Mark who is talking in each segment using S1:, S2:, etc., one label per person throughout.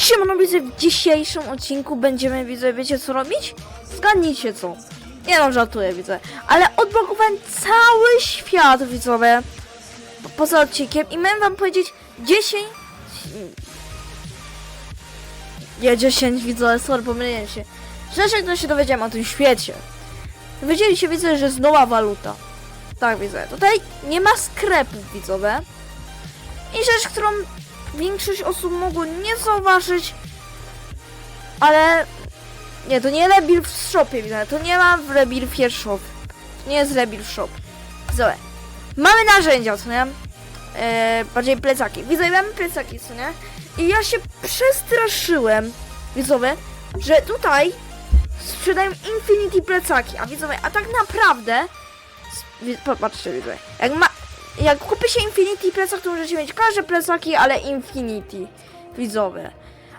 S1: Siemano, widzę, w dzisiejszym odcinku będziemy, widzę, wiecie co robić? Zgadnijcie co. Nie no, żartuję, widzę. Ale odblokowałem cały świat, widzowie. po- Poza odcinkiem i miałem wam powiedzieć 10... Nie, 10, widzowie, sorry, pomyliłem się. Rzeczy, które się dowiedziałem o tym świecie. Dowiedzieli się, widzę, że jest nowa waluta. Tak, widzę. Tutaj nie ma sklepów, widzowie. I rzecz, którą większość osób mogło nie zauważyć, ale nie, to nie Rebuild w shopie, widzę, to nie ma w Rebuild shop. To nie jest Rebuild shop. Zobacz, mamy narzędzia, co nie? E, bardziej plecaki. Widzę, mamy plecaki, co nie? I ja się przestraszyłem, widzowie, że tutaj sprzedają Infinity plecaki, a widzowie, a tak naprawdę, popatrzcie, widzowie, jak ma, jak kupi się Infinity plecak, to możecie mieć każde plecaki, ale Infinity, widzowie.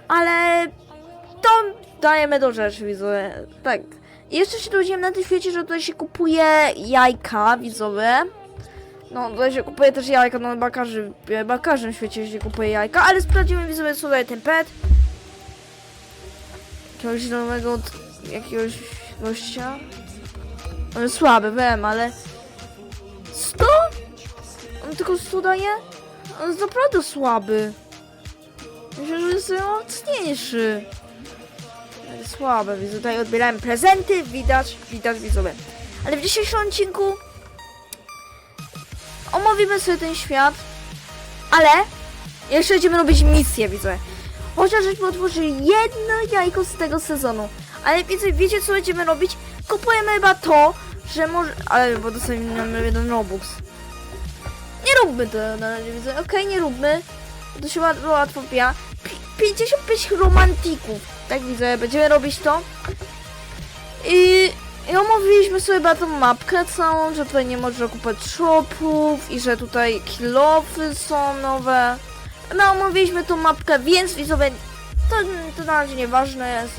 S1: Ale to dajemy do rzeczy, widzowie. Tak. Jeszcze się dowiedziałem na tym świecie, że tutaj się kupuje jajka, widzowie. No, tutaj się kupuje też jajka, no chyba każdy, chyba w każdym świecie się kupuje jajka, ale sprawdzimy widzowie daje ten pet. Jakiegoś nowego, jakiegoś gościa. On jest słaby, wiem, ale... 100? On tylko 100 daje? On jest naprawdę słaby. Myślę, że jest mocniejszy. Ale słabe, widzę tutaj odbierałem prezenty, widać, widać widzowie. Ale w dzisiejszym odcinku omówimy sobie ten świat, ale jeszcze będziemy robić misję, widzę. Chociaż żeśmy otworzyli jedno jajko z tego sezonu. Ale wiecie, wiecie co będziemy robić? Kupujemy chyba to, że może... Ale bo dostaniemy jeden Robux. Nie róbmy to na razie, widzę. Okej, nie róbmy. To się łatwo, łatwo pija. Pi- 55 romantików. Tak widzę, będziemy robić to. I, I omówiliśmy sobie tą mapkę całą, że tutaj nie można kupować shopów i że tutaj kilofy są nowe. My omówiliśmy tą mapkę, więc widzowie, to, to na razie nieważne jest.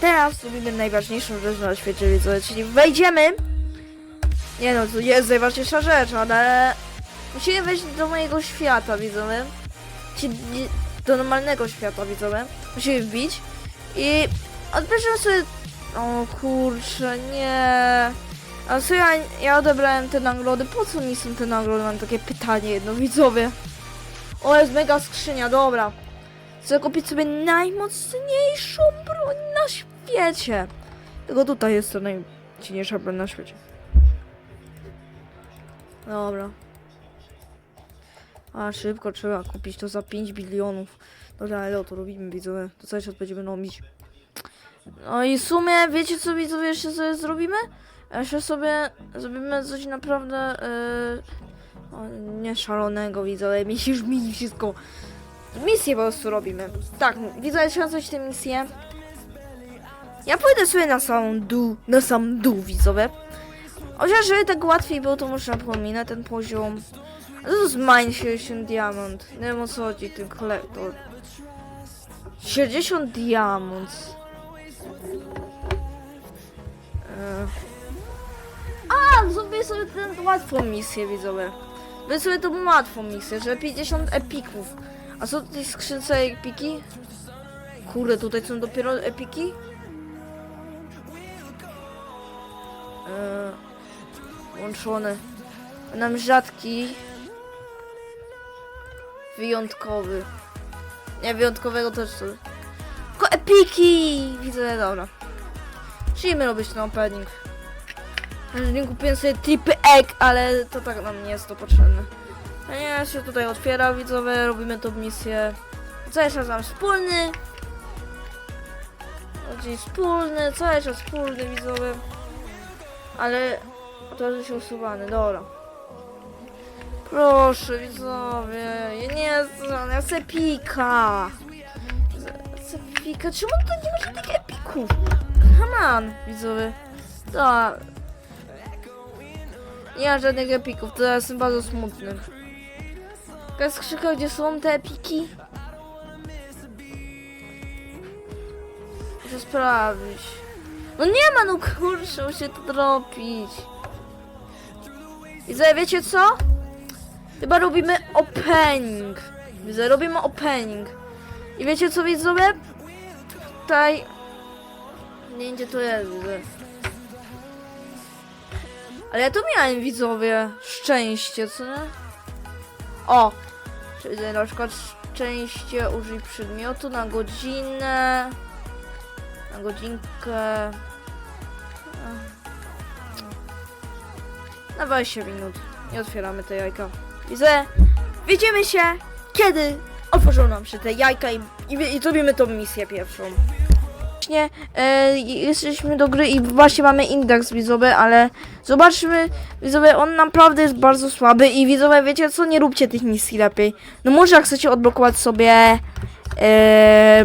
S1: Teraz robimy najważniejszą rzecz na świecie, widzowie, czyli wejdziemy. Nie no, to jest najważniejsza rzecz, ale musimy wejść do mojego świata, widzowie. Do normalnego świata, widzowie. Musimy wbić. I odbierzemy sobie... O kurczę, nie... A co ja, ja odebrałem te nagrody? Po co mi są te nagrody? Mam takie pytanie jedno, widzowie. O, jest mega skrzynia, dobra. Chcę kupić sobie najmocniejszą broń na świecie. Tylko tutaj jest to najmocniejsza broń na świecie. Dobra. A szybko trzeba kupić to za 5 bilionów. Dobra, ale to robimy widzowie. To cały czas będziemy robić. No i w sumie, wiecie co widzowie jeszcze sobie zrobimy? Jeszcze sobie zrobimy coś naprawdę yy, o, nie szalonego widzowie. Mi wszystko. Misję po prostu robimy. Tak, widzowie trzeba coś tę misję. Ja pójdę sobie na samą dół, na sam dół widzowie. Chociaż żeby tak łatwiej było, to można pominę ten poziom. Mine 60 diamont. Nie wiem o co chodzi ten kolektor. 60 diamont. E. A, zrobię sobie tę łatwą misję, widzowie. Zrobię sobie tą łatwą misję, że 50 epików. A są tutaj skrzynce epiki? Kurde, tutaj są dopiero epiki? E, Łączone. Nam rzadki. Wyjątkowy. Nie, wyjątkowego też tu. Tylko epiki! Widzę, dobra. Musimy robić ten opening. Nie kupiłem sobie tripy egg, ale to tak nam nie jest to potrzebne. No nie, się tutaj otwiera, widzowie, robimy tą misję. Cały czas mam wspólny. Czyli wspólny, cały czas wspólny, widzowie. Ale to jest usuwany, dobra. Proszę, widzowie, ja nie znam, ja chcę pika. Chcę pika, czemu to nie ma żadnych epików? Come on, widzowie. To... Nie ma żadnych epików, to ja jestem bardzo smutny. Taka skrzynka, gdzie są te epiki? Muszę sprawdzić. No nie ma, no kurczę, muszę to dropić. I wiecie co? Chyba robimy opening. Widzę, robimy opening. I wiecie co widzowie? Tutaj... Nie gdzie to jest. widzę. Ale ja tu miałem widzowie szczęście, co nie? O! Czyli na przykład szczęście użyj przedmiotu na godzinę. Na godzinkę. Na 20 minut. Nie otwieramy te jajka. Widzę. Widzimy się, kiedy otworzą nam się te jajka i, i, i zrobimy tą misję pierwszą. Właśnie e, jesteśmy do gry i właśnie mamy indeks widzowy, ale zobaczmy, widzowie, on naprawdę jest bardzo słaby i widzowie, wiecie co, nie róbcie tych misji lepiej. No może jak chcecie odblokować sobie e,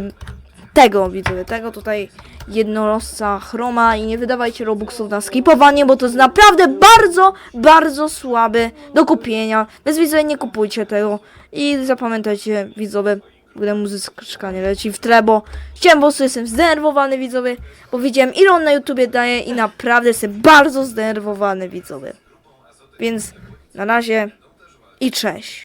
S1: tego, widzowie, tego tutaj jednorożca chroma i nie wydawajcie robuxów na skipowanie, bo to jest naprawdę bardzo, bardzo słaby do kupienia. Więc widzowie, nie kupujcie tego i zapamiętajcie, widzowie, gdy muzyczka nie leci w tle, bo chciałem, jestem zdenerwowany, widzowie, bo widziałem ile on na YouTubie daje i naprawdę jestem bardzo zdenerwowany, widzowie. Więc na razie i cześć.